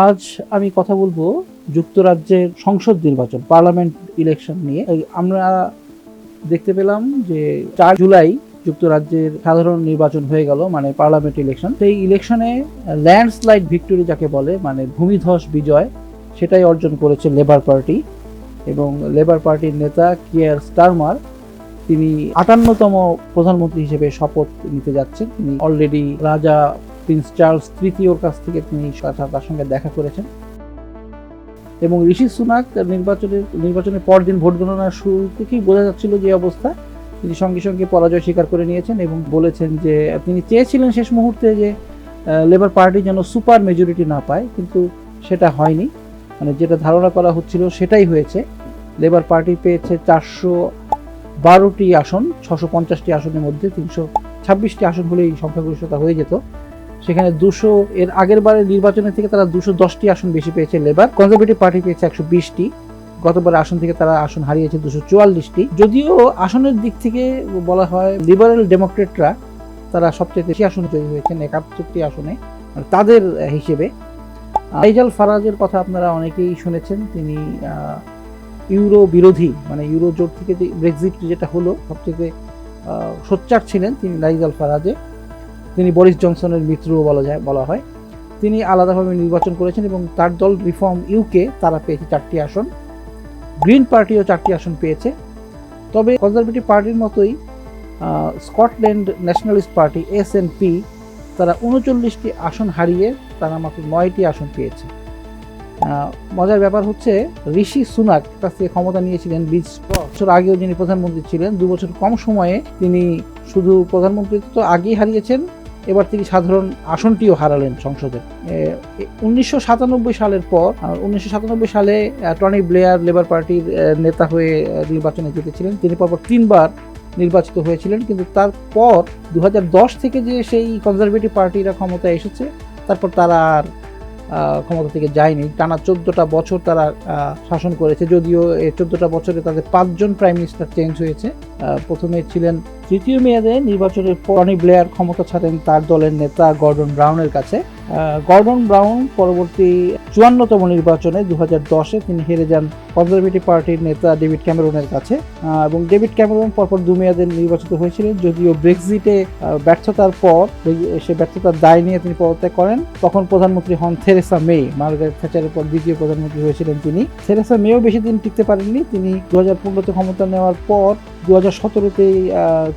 আজ আমি কথা বলব যুক্তরাজ্যের সংসদ নির্বাচন, পার্লামেন্ট ইলেকশন নিয়ে। আমরা দেখতে পেলাম যে চার জুলাই যুক্তরাজ্যের সাধারণ নির্বাচন হয়ে গেল মানে পার্লামেন্ট ইলেকশন সেই ইলেকশনে ল্যান্ডস্লাইড ভিক্টোরি যাকে বলে মানে ভূমিধস বিজয়, সেটাই অর্জন করেছে লেবার পার্টি এবং লেবার পার্টির নেতা কিয়ার স্টারমার তিনি আটান্নতম প্রধানমন্ত্রী হিসেবে শপথ নিতে যাচ্ছেন। তিনি অলরেডি রাজা প্রিন্স চার্লস তৃতীয়র কাছ থেকে তিনি তার সঙ্গে দেখা করেছেন। এবং ঋষি সুনাক নির্বাচনের নির্বাচনের পরদিন ভোট গণনার শুরু থেকেই বোঝা যাচ্ছিল যে অবস্থা। তিনি সঙ্গে সঙ্গে পরাজয় স্বীকার করে নিয়েছেন এবং বলেছেন যে, তিনি চেয়েছিলেন শেষ মুহূর্তে যে লেবার পার্টি যেন সুপার মেজরিটি না পায়, কিন্তু সেটা হয়নি। মানে যেটা ধারণা করা হচ্ছিল সেটাই হয়েছে। লেবার পার্টি পেয়েছে চারশো বারোটি আসন, ছশো পঞ্চাশটি আসনের মধ্যে তিনশো ছাব্বিশটি আসন হলেই সংখ্যাগরিষ্ঠতা হয়ে যেত। সেখানে দুশো, এর আগের বারের নির্বাচনের থেকে তারা দুশো দশটি আসন বেশি পেয়েছে লেবার। কনজারভেটিভ পার্টি পেয়েছে একশো বিশটি। গতবার আসন থেকে তারা আসন হারিয়েছে দুশো চুয়াল্লিশটি। যদিও আসনের দিক থেকে বলা হয় লিবারেল ডেমোক্রেটরা তারা সবচেয়ে বেশি আসন জয়ী হয়েছেন, একাত্তরটি আসনে মানে তাদের হিসেবে। আইজাল ফারাজের কথা আপনারা অনেকেই শুনেছেন, তিনি ইউরো বিরোধী মানে ইউরো জোট থেকে যে ব্রেক্সিট যেটা হলো, সবচেয়ে সোচ্চার ছিলেন তিনি লাইজাল ফারাজে। তিনি বরিস জনসনের মিত্রও বলা যায়, বলা হয়। তিনি আলাদাভাবে নির্বাচন করেছেন এবং তার দল রিফর্ম ইউকে তারা পেয়েছে চারটি আসন। গ্রিন পার্টিও চারটি আসন পেয়েছে। তবে কনজারভেটিভ পার্টির মতোই Scotland nationalist party S P তারা উনচল্লিশটি আসন হারিয়ে তারা মাত্র নয়টি আসন পেয়েছে। মজার ব্যাপার হচ্ছে, ঋষি সুনাক কাছ থেকে ক্ষমতা নিয়েছিলেন বিশ বছর আগেও যিনি প্রধানমন্ত্রী ছিলেন দু বছর কম সময়ে তিনি শুধু প্রধানমন্ত্রী তো আগেই হারিয়েছেন। এবার তিনি সাধারণ আসনটিও হারালেন সংসদে উনিশশো সাতানব্বই সালের পর উনিশশো সাতানব্বই সালে টনি ব্লেয়ার লেবার পার্টির নেতা হয়ে নির্বাচনে জিতেছিলেন। তিনি পরপর তিনবার নির্বাচিত হয়েছিলেন, কিন্তু তারপর দু হাজার দশ থেকে যে সেই কনজারভেটিভ পার্টিরা ক্ষমতায় এসেছে, তারপর তারা আর ক্ষমতা থেকে যায়নি। টানা চোদ্দটা বছর তারা শাসন করেছে। যদিও এই চোদ্দটা বছরে তাদের পাঁচজন প্রাইম মিনিস্টার চেঞ্জ হয়েছে। প্রথমে ছিলেন তৃতীয় মেয়াদে নির্বাচনের পরনি ব্লেয়ার ক্ষমতা ছাড়েন তার দলের নেতা গর্ডন ব্রাউনের কাছে। গর্ডন ব্রাউন পরবর্তী চুয়ান্নতম নির্বাচনে দু হাজার দশে তিনি হেরে যান কনজারভেটিভ পার্টির নেতা ডেভিড ক্যামেরনের কাছে। এবং ডেভিড ক্যামেরন পরপর দু মেয়াদে নির্বাচিত হয়েছিলেন, যদিও ব্রেক্সিটে ব্যর্থতার পর সে ব্যর্থতার দায় নিয়ে তিনি পদত্যাগ করেন। তখন প্রধানমন্ত্রী হন থেরেসা মে, মার্গারেট থ্যাচারের পর দ্বিতীয় প্রধানমন্ত্রী হয়েছিলেন তিনি। থেরেসা মেও বেশি দিন টিকতে পারেননি। তিনি দু হাজার পনেরোতে ক্ষমতা নেওয়ার পর দু হাজার সতেরোতেই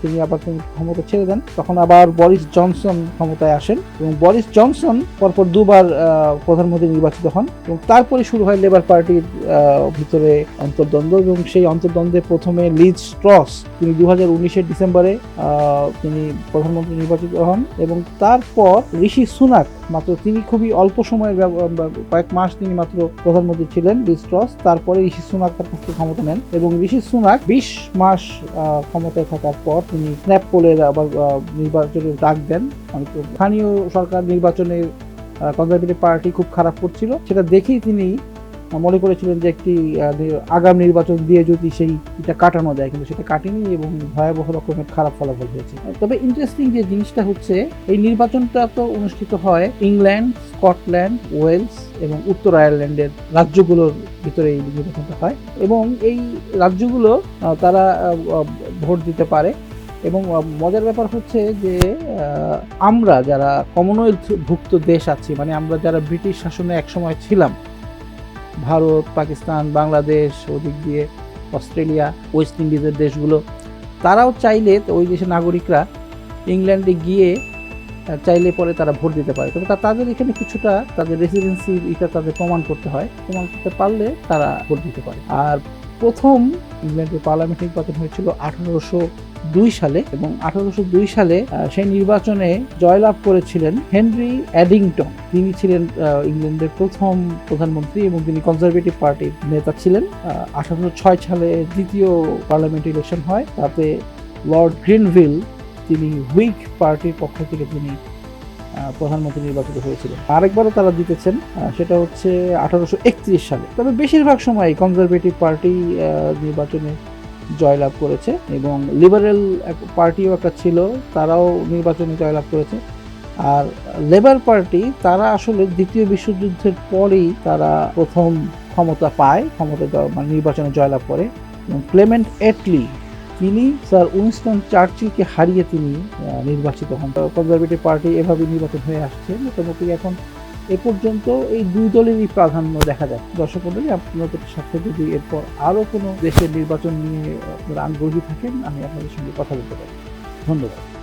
তিনি আবার তিনি ক্ষমতা ছেড়ে দেন। তখন আবার বরিস জনসন ক্ষমতায় আসেন এবং বরিস জনসন পরপর দুবার প্রধানমন্ত্রী নির্বাচিত হন এবং তারপরে শুরু হয় লেবার পার্টির ভিতরে অন্তর্দ্বন্দ্ব এবং সেই অন্তর্দ্বন্দ্বে প্রথমে লিজ স্ট্রস তিনি দু হাজার ডিসেম্বরে তিনি প্রধানমন্ত্রী নির্বাচিত হন এবং তারপর ঋষি সুনাক মাত্র তিনি খুবই অল্প সময়ের কয়েক মাস তিনি মাত্র প্রধানমন্ত্রী ছিলেন লিজ স্ট্রস। তারপরে ঋষি সুনাক তার কাছ থেকে ক্ষমতা নেন এবং ঋষি সুনাক বিশ মাস ক্ষমতায় থাকার পর তিনি স্ন্যাপ পোলে আবার নির্বাচনে নির্বাচনের ডাক দেন। স্থানীয় সরকার নির্বাচনের কনজারভেটিভ পার্টি খুব খারাপ করছিল। সেটা দেখেই তিনি মনে করেছিলেন যে একটি আগাম নির্বাচন দিয়ে যদি সেই এটা কাটানো যায়, কিন্তু সেটা কাটেনি এবং ভয়াবহ রকমের খারাপ ফলাফল হয়েছে। তবে ইন্টারেস্টিং যে জিনিসটা হচ্ছে, এই নির্বাচনটা তো অনুষ্ঠিত হয় ইংল্যান্ড, স্কটল্যান্ড, ওয়েলস এবং উত্তর আয়ারল্যান্ডের রাজ্যগুলোর ভিতরে এই নির্বাচনটা হয় এবং এই রাজ্যগুলো তারা ভোট দিতে পারে এবং মজার ব্যাপার হচ্ছে যে আমরা যারা কমনওয়েলথ ভুক্ত দেশ আছি মানে আমরা যারা ব্রিটিশ শাসনে একসময় ছিলাম ভারত, পাকিস্তান, বাংলাদেশ, ওদিক দিয়ে অস্ট্রেলিয়া, ওয়েস্ট ইন্ডিজের দেশগুলো, তারাও চাইলে ওই দেশের নাগরিকরা ইংল্যান্ডে গিয়ে চাইলে পরে তারা ভোট দিতে পারে। তবে তাদের এখানে কিছুটা তাদের রেসিডেন্সি এটা তাদের প্রমাণ করতে হয়। প্রমাণ করতে পারলে তারা ভোট দিতে পারে। আর প্রথম ইংল্যান্ডের পার্লামেন্ট নির্বাচন হয়েছিল আঠারোশো দুই সালে এবং আঠারোশো দুই সালে সেই নির্বাচনে জয়লাভ করেছিলেন হেনরি অ্যাডিংটন। তিনি ছিলেন ইংল্যান্ডের প্রথম প্রধানমন্ত্রী এবং তিনি কনজারভেটিভ পার্টির নেতা ছিলেন। আঠারোশো ছয় সালে দ্বিতীয় পার্লামেন্ট ইলেকশন হয়, তাতে লর্ড গ্রিনভিল, তিনি হুইগ পার্টির পক্ষ থেকে তিনি প্রধানমন্ত্রী নির্বাচিত হয়েছিলেন। আরেকবারও তারা জিতেছেন সেটা হচ্ছে আঠারোশো একত্রিশ সালে। তবে বেশিরভাগ সময় কনজারভেটিভ পার্টি নির্বাচনে জয়লাভ করেছে এবং লিবারেল পার্টিও একটা ছিল, তারাও নির্বাচনে জয়লাভ করেছে। আর লেবার পার্টি, তারা আসলে দ্বিতীয় বিশ্বযুদ্ধের পরেই তারা প্রথম ক্ষমতা পায়, ক্ষমতা মানে নির্বাচনে জয়লাভ করে। এবং ক্লেমেন্ট এটলি, তিনি স্যার উইনস্টন চার্চিলকে হারিয়ে তিনি নির্বাচিত হন। কনজারভেটিভ পার্টি এভাবে নির্বাচন হয়ে আসছে। মোটামুটি এখন এ পর্যন্ত এই দুই দলেরই প্রাধান্য দেখা যায়। দর্শক মন্ডলী, আপনাদের সাথে যদি এরপর আরও কোনো দেশের নির্বাচন নিয়ে আপনারা আগ্রহী থাকেন, আমি আপনাদের সঙ্গে কথা বলতে পারি। ধন্যবাদ।